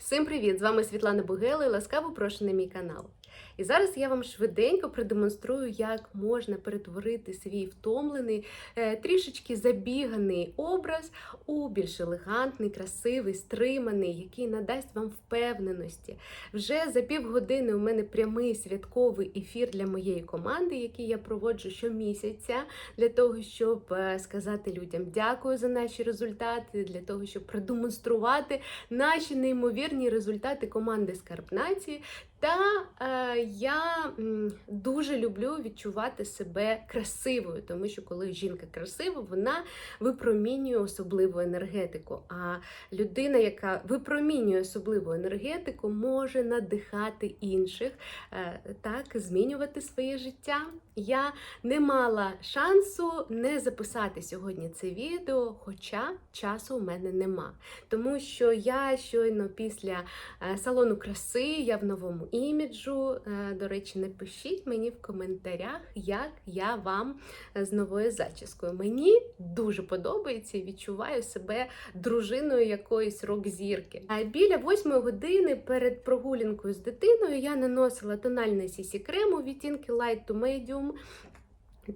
Всім привіт! З вами Світлана Бугела і ласкаво прошу на мій канал. І зараз я вам швиденько продемонструю, як можна перетворити свій втомлений, е, трішечки забіганий образ у більш елегантний, красивий, стриманий, який надасть вам впевненості. Вже за півгодини у мене прямий святковий ефір для моєї команди, який я проводжу щомісяця, для того, щоб е, сказати людям дякую за наші результати, для того, щоб продемонструвати наші неймовірні результати команди Скарб Нації. Та е, я дуже люблю відчувати себе красивою, тому що коли жінка красива, вона випромінює особливу енергетику. А людина, яка випромінює особливу енергетику, може надихати інших, е, так змінювати своє життя. Я не мала шансу не записати сьогодні це відео, хоча часу у мене нема. Тому що я щойно після е, салону краси, я в новому іміджу. Е, До речі, напишіть мені в коментарях, як я вам е, з новою зачіскою. Мені дуже подобається і відчуваю себе дружиною якоїсь рок-зірки. Біля восьмої години перед прогулянкою з дитиною я наносила тональний сісі крем у відтінки Light to Medium.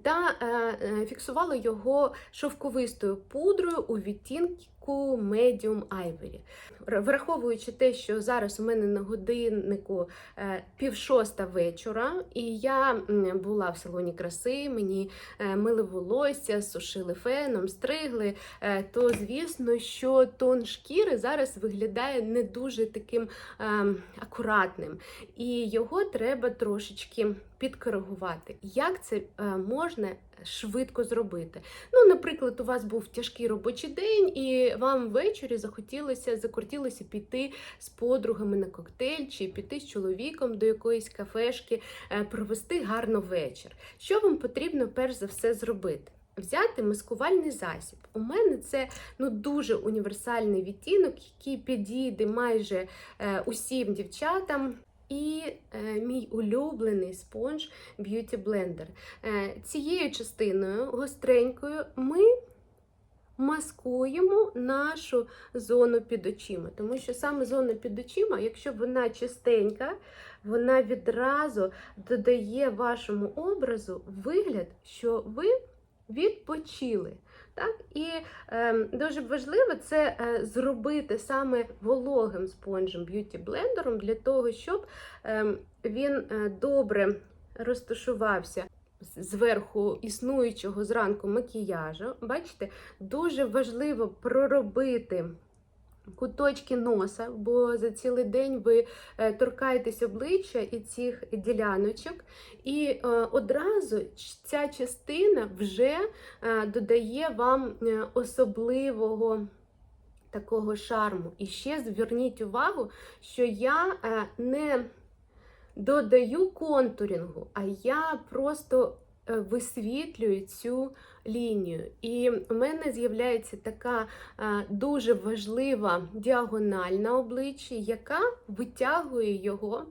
Та е, е, фіксувала його шовковистою пудрою у відтінку Medium Ivory. Враховуючи те, що зараз у мене на годиннику е, пів шоста вечора, і я була в салоні краси, мені е, мили волосся, сушили феном, стригли, е, то звісно, що тон шкіри зараз виглядає не дуже таким е, акуратним, і його треба трошечки підкоригувати. Як це можна швидко зробити? Ну, наприклад, у вас був тяжкий робочий день, і вам ввечері захотілося закортілося піти з подругами на коктейль чи піти з чоловіком до якоїсь кафешки, е, провести гарно вечір. Що вам потрібно перш за все зробити? Взяти маскувальний засіб. У мене це ну дуже універсальний відтінок, який підійде майже е, усім дівчатам. І е, мій улюблений спонж Beauty Blender. Е, цією частиною гостренькою ми маскуємо нашу зону під очима. Тому що саме зона під очима, якщо вона чистенька, вона відразу додає вашому образу вигляд, що ви відпочили. Так? І е, дуже важливо це е, зробити саме вологим спонжем б'юті блендером для того, щоб е, він добре розташувався зверху існуючого зранку макіяжу. Бачите, дуже важливо проробити. Куточки носа, бо за цілий день ви е, торкаєтесь обличчя і цих діляночок, і е, одразу ця частина вже е, додає вам особливого такого шарму. І ще зверніть увагу, що я не додаю контурінгу, а я просто е, висвітлюю цю лінію. І в мене з'являється така е, дуже важлива діагональ на обличчі, яка витягує його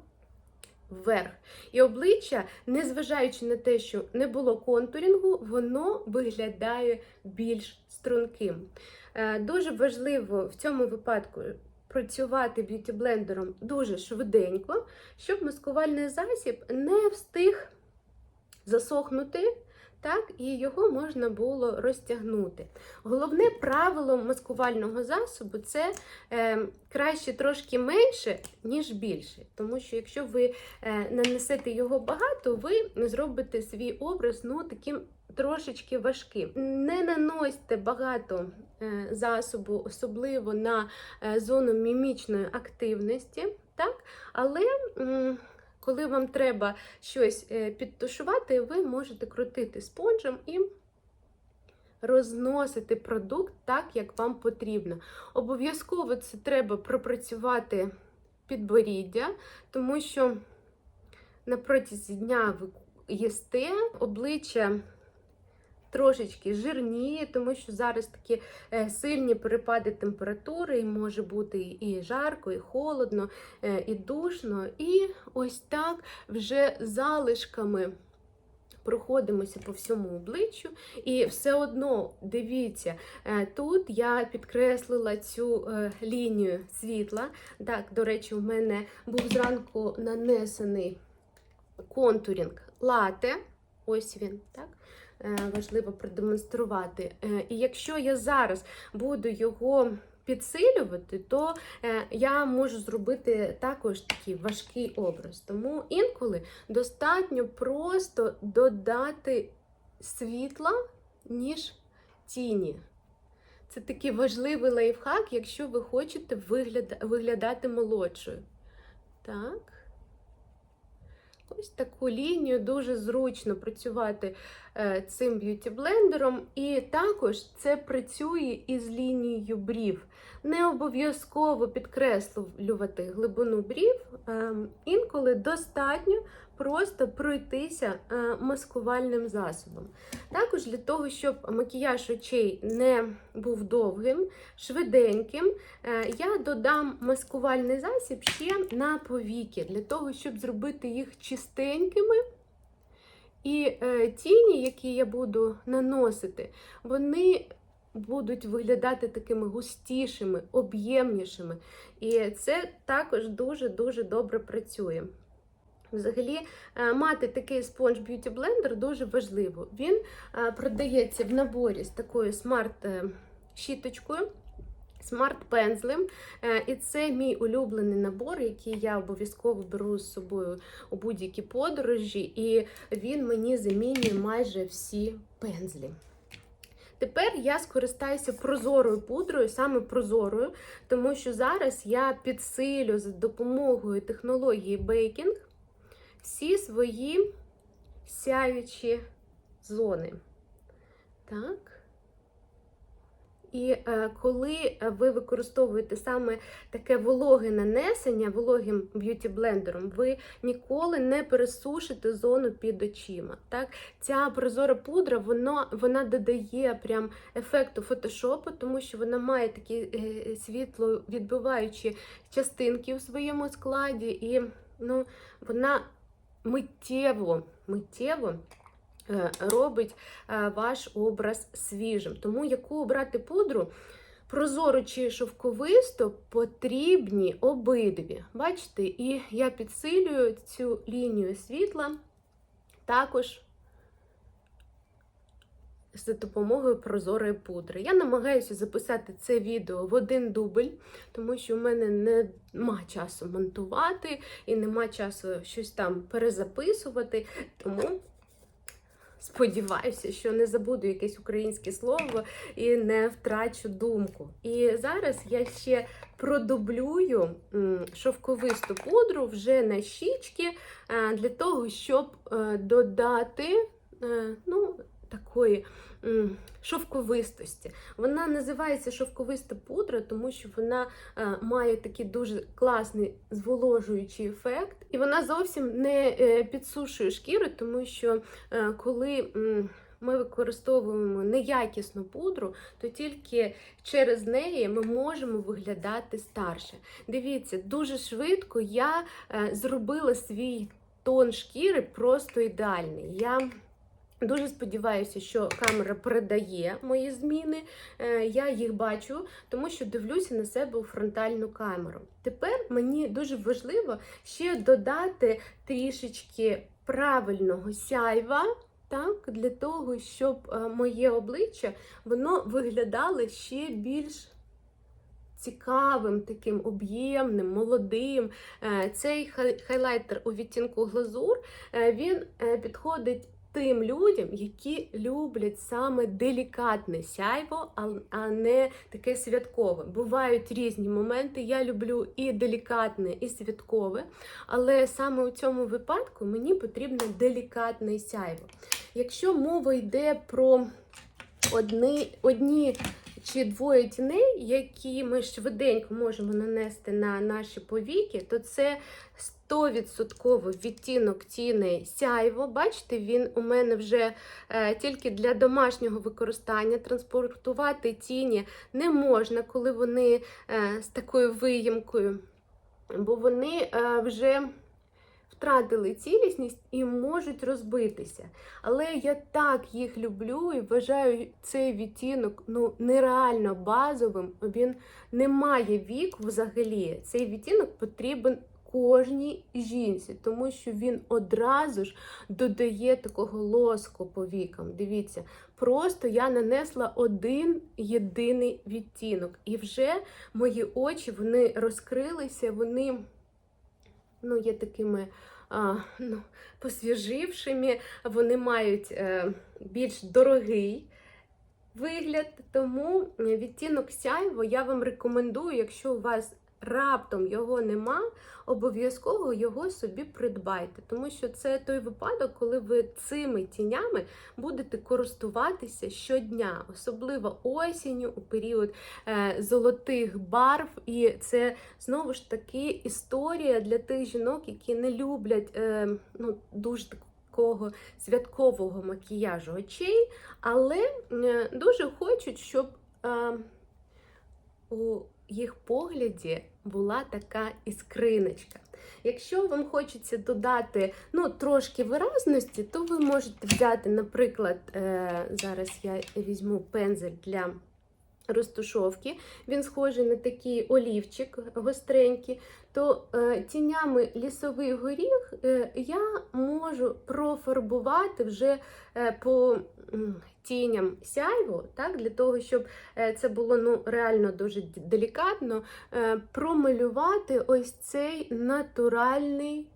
вверх. І обличчя, незважаючи на те, що не було контурінгу, воно виглядає більш струнким. Е, Дуже важливо в цьому випадку працювати б'юті-блендером дуже швиденько, щоб маскувальний засіб не встиг засохнути. Так, і його можна було розтягнути. Головне правило маскувального засобу це е, краще трошки менше, ніж більше. Тому що якщо ви е, нанесете його багато, ви зробите свій образ ну, таким трошечки важким. Не наносьте багато е, засобу, особливо на е, зону мімічної активності. Так? Але м, коли вам треба щось е, підтушувати, ви можете крутити спонжем і розносити продукт так, як вам потрібно. Обов'язково це треба пропрацювати підборіддя, тому що на протязі дня ви їсте обличчя. Трошечки жирніє, тому що зараз такі е, сильні перепади температури, і може бути і жарко, і холодно, е, і душно. І ось так вже залишками проходимося по всьому обличчю, і все одно дивіться, е, тут я підкреслила цю лінію світла. Так, до речі, у мене був зранку нанесений контурінг лате. Ось він, так? Е, Важливо продемонструвати. Е, І якщо я зараз буду його підсилювати, то е, я можу зробити також такий важкий образ. Тому інколи достатньо просто додати світла, ніж тіні. Це такий важливий лайфхак, якщо ви хочете вигляда- виглядати молодшою. Так. Ось таку лінію дуже зручно працювати цим б'юті-блендером. І також це працює із лінією брів. Не обов'язково підкреслювати глибину брів. е, інколи достатньо просто пройтися е, маскувальним засобом. Також для того, щоб макіяж очей не був довгим, швиденьким, е, я додам маскувальний засіб ще на повіки, для того, щоб зробити їх чистенькими. І е, тіні, які я буду наносити, вони будуть виглядати такими густішими, об'ємнішими. І це також дуже-дуже добре працює. Взагалі, е, мати такий спонж Beauty Blender дуже важливо. Він е, продається в наборі з такою смарт-щіточкою. Смарт-пензлем, і це мій улюблений набор, який я обов'язково беру з собою у будь-які подорожі, і він мені замінює майже всі пензлі. Тепер я скористаюся прозорою пудрою, саме прозорою, тому що зараз я підсилю за допомогою технології бейкінг всі свої сяючі зони. Так. І е, коли ви використовуєте саме таке вологе нанесення вологим б'юті-блендером, ви ніколи не пересушите зону під очима. Так? Ця прозора пудра вона, вона додає прям ефекту фотошопу, тому що вона має такі е, світло відбиваючі частинки у своєму складі, і ну, вона миттєво, миттєво е, робить е, ваш образ свіжим. Тому яку обрати пудру, прозору чи шовковисту, потрібні обидві. Бачите, і я підсилюю цю лінію світла також за допомогою прозорої пудри. Я намагаюся записати це відео в один дубль, тому що в мене нема часу монтувати і нема часу щось там перезаписувати. Тому сподіваюся, що не забуду якесь українське слово і не втрачу думку. І зараз я ще продублюю шовковисту пудру вже на щічки е, для того, щоб е, додати е, ну, такої м, шовковистості. Вона називається шовковиста пудра, тому що вона е, має такий дуже класний зволожуючий ефект, і вона зовсім не е, підсушує шкіру, тому що е, коли м, ми використовуємо неякісну пудру, то тільки через неї ми можемо виглядати старше. Дивіться, дуже швидко я е, зробила свій тон шкіри просто ідеальний. Я Дуже сподіваюся, що камера передає мої зміни. Е, Я їх бачу, тому що дивлюся на себе у фронтальну камеру. Тепер мені дуже важливо ще додати трішечки правильного сяйва. Так, для того, щоб е, моє обличчя воно виглядало ще більш цікавим, таким об'ємним, молодим. Е, Цей хай- хайлайтер у відтінку глазур він підходить тим людям, які люблять саме делікатне сяйво, а, не таке святкове. Бувають різні моменти. Я люблю і делікатне, і святкове, але саме у цьому випадку мені потрібно делікатне сяйво. Якщо мова йде про одні, одні чи двоє тіней, які ми швиденько можемо нанести на наші повіки, то це 100% відтінок тіней сяйво. Бачите, він у мене вже е, тільки для домашнього використання. Транспортувати тіні не можна, коли вони е, з такою виїмкою, бо вони е, вже втратили цілісність і можуть розбитися. Але я так їх люблю і вважаю цей відтінок ну, нереально базовим. Він не має віку взагалі. Цей відтінок потрібен кожній жінці, тому що він одразу ж додає такого лоску по вікам. Дивіться, просто я нанесла один єдиний відтінок, і вже мої очі вони розкрилися, вони ну, є такими ну, посвіжившими, вони мають е, більш дорогий вигляд. Тому відтінок сяйво я вам рекомендую, якщо у вас раптом його нема, обов'язково його собі придбайте. Тому що це той випадок, коли ви цими тінями будете користуватися щодня, особливо осінню у період е, золотих барв. І це знову ж таки історія для тих жінок, які не люблять е, ну, дуже таку такого святкового макіяжу очей, але е, дуже хочуть, щоб е, у їх погляді була така іскриночка. Якщо вам хочеться додати ну, трошки виразності, то ви можете взяти, наприклад, е, зараз я візьму пензель для розтушовки, він схожий на такий олівчик гостренький, то е, тінями лісовий горіх е, я можу профарбувати вже по тіням сяйво, так, для того, щоб е, це було ну, реально дуже делікатно, е, промалювати ось цей натуральний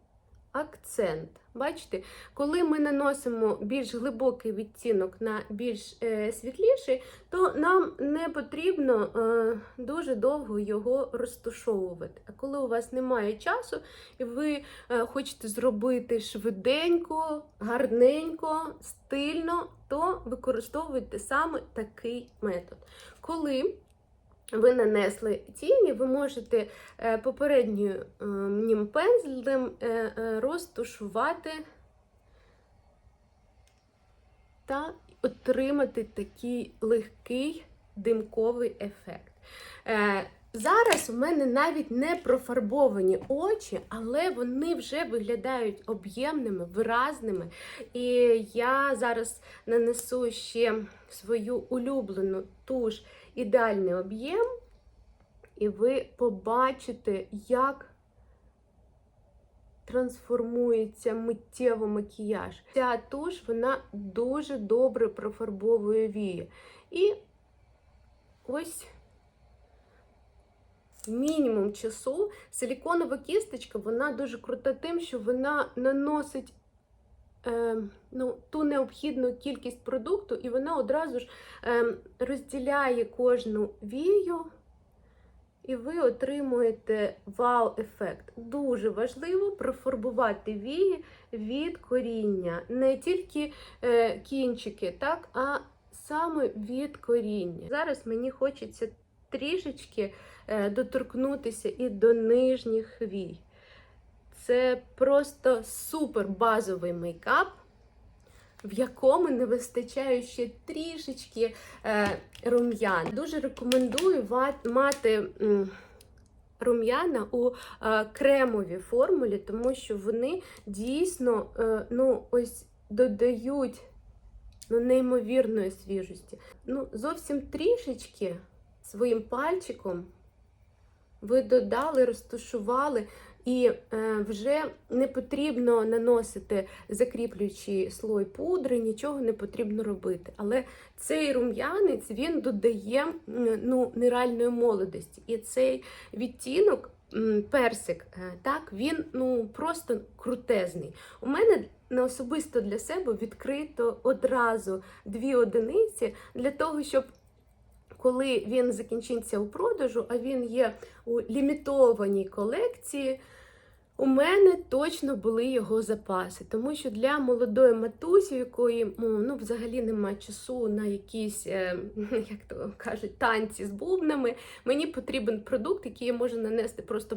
акцент. Бачите, коли ми наносимо більш глибокий відтінок на більш е, світліший, то нам не потрібно е, дуже довго його розтушовувати. А коли у вас немає часу, і ви е, хочете зробити швиденько, гарненько, стильно, то використовуйте саме такий метод. Коли ви нанесли тіні, ви можете е, попереднім пензлем е, е, розтушувати та отримати такий легкий димковий ефект. Зараз у мене навіть не профарбовані очі, але вони вже виглядають об'ємними, виразними. І я зараз нанесу ще свою улюблену туш ідеальний об'єм, і ви побачите, як трансформується миттєво макіяж. Ця туш вона дуже добре профарбовує вії. І ось мінімум часу силіконова кісточка, вона дуже крута тим, що вона наносить е, ну, ту необхідну кількість продукту, і вона одразу ж е, розділяє кожну вію. І ви отримуєте вау-ефект. Дуже важливо профарбувати вії від коріння. Не тільки е, кінчики, так, а саме від коріння. Зараз мені хочеться трішечки е, доторкнутися і до нижніх вій. Це просто супер базовий мейкап, в якому не вистачає ще трішечки е, рум'ян. Дуже рекомендую мати рум'яна у е, кремовій формулі, тому що вони дійсно ну, ось додають ну, неймовірної свіжості. Ну, зовсім трішечки своїм пальчиком ви додали, розташували, і е, вже не потрібно наносити закріплюючий слой пудри, нічого не потрібно робити. Але цей рум'янець він додає ну, нереальної молодості. І цей відтінок, персик, е, так, він ну, просто крутезний. У мене на особисто для себе відкрито одразу дві одиниці для того, щоб коли він закінчиться у продажу, а він є у лімітованій колекції, у мене точно були його запаси. Тому що для молодої матусі, якої ну, ну, взагалі немає часу на якісь, е, як то кажуть, танці з бубнами, мені потрібен продукт, який я можу нанести просто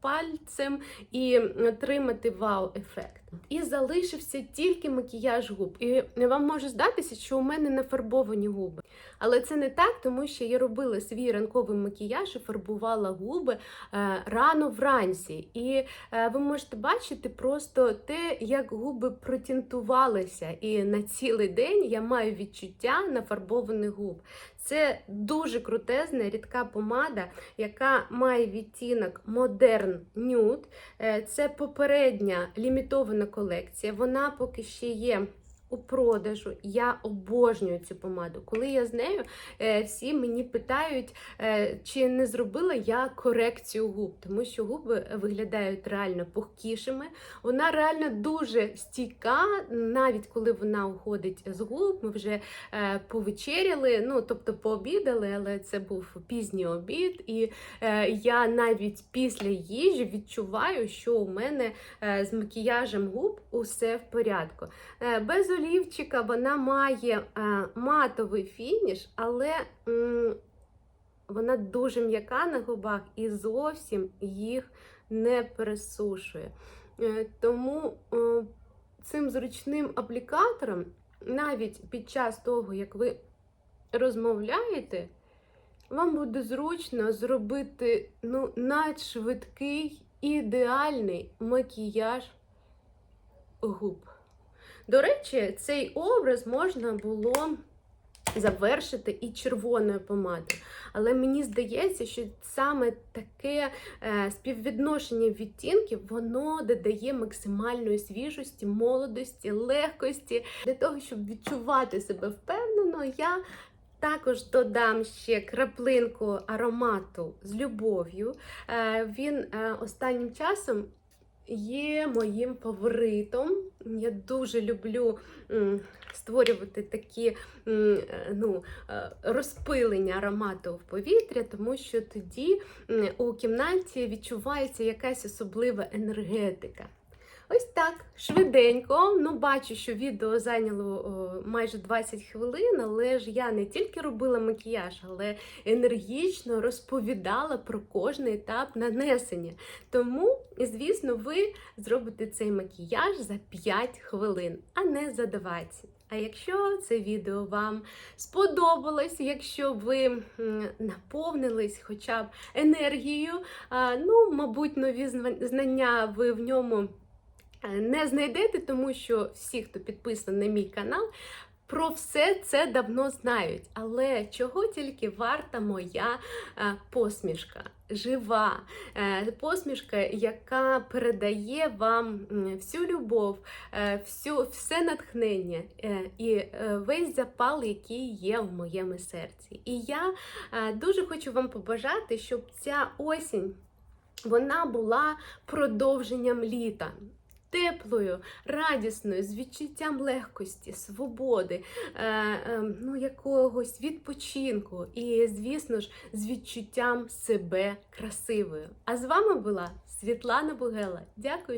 пальцем і отримати вау-ефект. І залишився тільки макіяж губ. І вам може здатися, що у мене нафарбовані губи. Але це не так, тому що я робила свій ранковий макіяж і фарбувала губи е, рано вранці. І е, ви можете бачити просто те, як губи протінтувалися. І на цілий день я маю відчуття нафарбованих губ. Це дуже крутезна рідка помада, яка має відтінок Modern Nude. Е, Це попередня лімітована колекція. Вона поки ще є. У продажу я обожнюю цю помаду. Коли я з нею, е, всі мені питають, е, чи не зробила я корекцію губ, тому що губи виглядають реально пухкішими. Вона реально дуже стійка, навіть коли вона уходить з губ. Ми вже е, повечеряли, ну тобто пообідали, але це був пізній обід, і я навіть після їжі відчуваю, що у мене з макіяжем губ усе в порядку. Без олівчика вона має е, матовий фініш, але вона дуже м'яка на губах і зовсім їх не пересушує. Е, тому е, цим зручним аплікатором, навіть під час того, як ви розмовляєте, вам буде зручно зробити ну, надшвидкий, ідеальний макіяж губ. До речі, цей образ можна було завершити і червоною помадою. Але мені здається, що саме таке е, співвідношення відтінків воно додає максимальної свіжості, молодості, легкості. Для того, щоб відчувати себе впевнено, я також додам ще краплинку аромату з любов'ю. Е, він е, останнім часом є моїм фаворитом. Я дуже люблю створювати такі е, ну, е, розпилення аромату в повітря, тому що тоді у кімнаті відчувається якась особлива енергетика. Ось так, швиденько. Ну, бачу, що відео зайняло о, майже 20 хвилин, але ж я не тільки робила макіяж, але енергічно розповідала про кожний етап нанесення. Тому, звісно, ви зробите цей макіяж за 5 хвилин, а не за 20. А якщо це відео вам сподобалось, якщо ви наповнились хоча б енергією, ну, мабуть, нові знання ви в ньому не знайдете, тому що всі, хто підписаний на мій канал, про все це давно знають. Але чого тільки варта моя е, посмішка? Жива е, посмішка, яка передає вам всю любов, е, всю, все натхнення і весь запал, який є в моєму серці. І я дуже хочу вам побажати, щоб ця осінь вона була продовженням літа. Теплою, радісною, з відчуттям легкості, свободи, е, е, ну, якогось відпочинку і, звісно ж, з відчуттям себе красивою. А з вами була Світлана Бугела. Дякую.